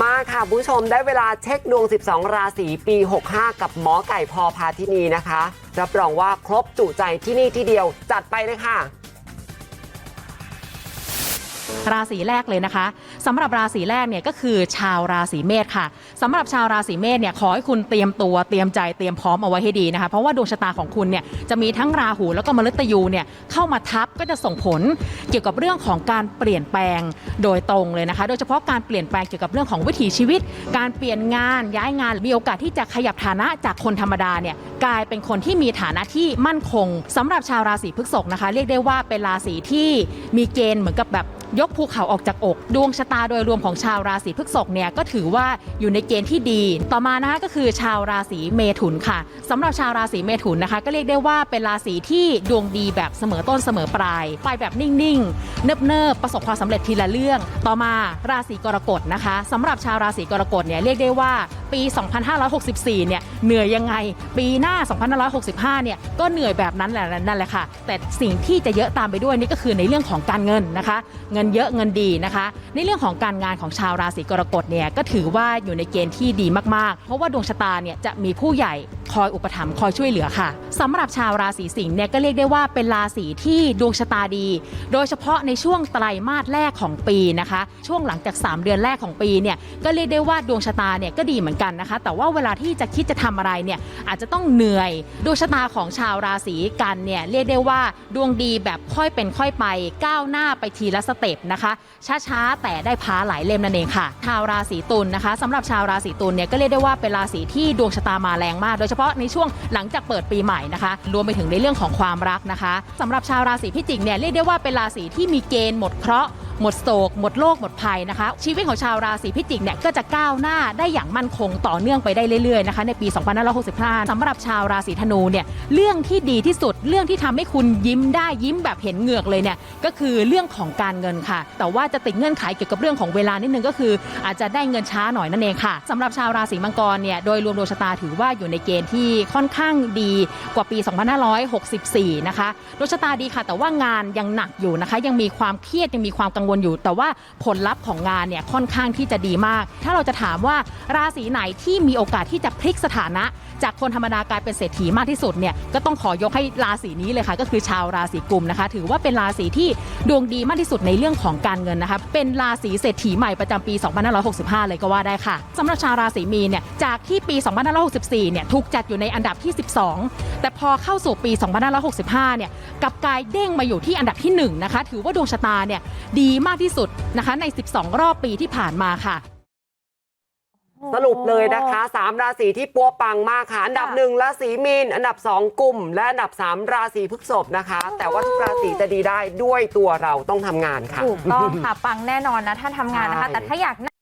มาค่ะคุณผู้ชมได้เวลาเช็คดวง 12 ราศีปี 65 กับหมอไก่พอพาทินีนะคะ รับรองว่าครบจุใจที่นี่ที่เดียวจัดไปเลยค่ะ ราศีแรกเลยนะคะสำหรับราศีแรกเนี่ยก็คือชาวราศีเมษค่ะสำหรับชาวราศีเมษเนี่ยขอให้คุณเตรียมตัวเตรียมใจเตรียมพร้อมเอาไว้ให้ดีนะคะ เพราะว่าดวงชะตาของคุณเนี่ยจะมีทั้งราหูแล้วก็มฤตยูเนี่ยเข้ามาทับก็จะส่งผลเกี่ยวกับเรื่องของการเปลี่ยนแปลงโดยตรงเลยนะคะ โดยเฉพาะการเปลี่ยนแปลงเกี่ยวกับเรื่องของวิถีชีวิต การเปลี่ยนงานย้ายงานมีโอกาสที่จะขยับฐานะจากคนธรรมดาเนี่ยกลายเป็นคนที่มีฐานะที่มั่นคงสำหรับชาวราศีพฤษภนะคะ เรียกได้ว่าเป็นราศีที่มีเกณฑ์เหมือนกับแบบ ยกภูเขาออกจากอก ดวงชะตาโดยรวมของชาวราศีพฤษภเนี่ยก็ถือว่าอยู่ในเกณฑ์ที่ดี ต่อมานะคะก็คือชาวราศีเมถุนค่ะสำหรับชาวราศีเมถุนนะคะ ก็เรียกได้ว่าเป็นราศีที่ดวงดีแบบเสมอต้นเสมอปลายไปแบบนิ่งๆ เนิบๆ ประสบความสำเร็จทีละเรื่อง ต่อมาราศีกรกฎนะคะสำหรับชาวราศีกรกฎเนี่ยเรียกได้ว่า ปี 2564 เนี่ยเหนื่อยยังไง ปีหน้า 2565 เนี่ยก็เหนื่อยแบบนั้นแหละนั่นแหละค่ะ แต่สิ่งที่จะเยอะตามไปด้วยนี่ก็คือในเรื่องของการเงินนะคะ เงินเยอะเงินดีนะคะ ในเรื่องของการงานของชาวราศีกรกฎเนี่ยก็ถือว่าอยู่ในเกณฑ์ที่ดีมากๆ เพราะว่าดวงชะตาเนี่ยจะมีผู้ใหญ่ คอยอุปถัมภ์คอยช่วยเหลือค่ะสำหรับชาวราศีสิงห์เนี่ยก็เรียกได้ว่าเป็นราศีที่ดวงชะตาดี โดยเฉพาะในช่วงไตรมาสแรกของปีนะคะ ช่วงหลังจาก 3 เดือนแรกของปีเนี่ยก็เรียกได้ว่าดวงชะตาเนี่ยก็ดีเหมือนกันนะคะ แต่ว่าเวลาที่จะคิดจะทำอะไรเนี่ยอาจจะต้องเหนื่อยดวงชะตาของชาวราศีกันเนี่ยเรียกได้ว่าดวงดีแบบค่อยเป็นค่อยไปก้าวหน้าไปทีละสเต็ปนะคะช้าๆแต่ได้พาหลายเล่มนั่นเองค่ะ ชาวราศีตุลนะคะสำหรับชาวราศีตุลเนี่ยก็เรียกได้ว่าเป็นราศีที่ดวงชะตามาแรงมากโดยเฉพาะในช่วงหลังจากเปิดปีใหม่นะคะ รวมไปถึงในเรื่องของความรักนะคะสำหรับชาวราศีพิจิกเนี่ยเรียกได้ว่าเป็นราศีที่มีเกณฑ์หมดเคราะห์หมดโศก หมดโรคหมดภัยนะคะ ชีวิตของชาวราศีพิจิกเนี่ยก็จะก้าวหน้าได้อย่างมั่นคงต่อเนื่องไปได้เรื่อยๆนะคะในปี 2565สำหรับชาวราศีธนูเนี่ยเรื่องที่ดีที่สุดเรื่องที่ทำให้คุณยิ้มได้ยิ้มแบบเห็นเหงือกเลยเนี่ยก็คือเรื่องของการเงินค่ะ แต่ว่าจะติดเงื่อนไขเกี่ยวกับเรื่องของเวลานิดนึงก็คือ อาจจะได้เงินช้าหน่อยนั่นเองค่ะสำหรับชาวราศีมังกรเนี่ยโดยรวมดวงชะตาถือว่าอยู่ในเกณฑ์ที่ค่อนข้างดีกว่าปี 2564 นะคะดวงชะตาดีค่ะ แต่ว่างานยังหนักอยู่นะคะ ยังมีความเครียดยังมีความกังวลอยู่ แต่ว่าผลลัพธ์ของงานเนี่ยค่อนข้างที่จะดีมาก ถ้าเราจะถามว่าราศีไหนที่มีโอกาสที่จะพลิกสถานะ จากคนธรรมดากลายเป็นเศรษฐีมากที่สุดเนี่ยก็ต้องขอยกให้ราศีนี้เลยค่ะ ก็คือชาวราศีกุมนะคะ ถือว่าเป็นราศีที่ดวงดีมากที่สุดในเรื่องของการเงินนะคะเป็นราศีเศรษฐีใหม่ประจำปี 2565 เลยก็ว่าได้ค่ะสำหรับชาวราศีมีนเนี่ยจากที่ปี 2564 เนี่ยถูกจัดอยู่ในอันดับที่ 12 แต่พอเข้าสู่ปี 2565 เนี่ยกับกายเด้งมาอยู่ที่อันดับที่1นะคะถือว่าดวงชะตาเนี่ยดีดีมากที่สุดนะคะใน 12 รอบปีที่ผ่านมาค่ะ สรุปเลยนะคะ 3 ราศีที่ปัวปังมากค่ะ อันดับหนึ่งราศีมีน อันดับ 2กลุ่ม และอันดับ 3 ราศีพฤษภนะคะ แต่ว่าทุกราศีจะดีได้ด้วยตัวเราต้องทำงานค่ะ ถูกต้องค่ะ ปังแน่นอนนะ ถ้าทำงานนะคะ ใช่ แต่ถ้าอยาก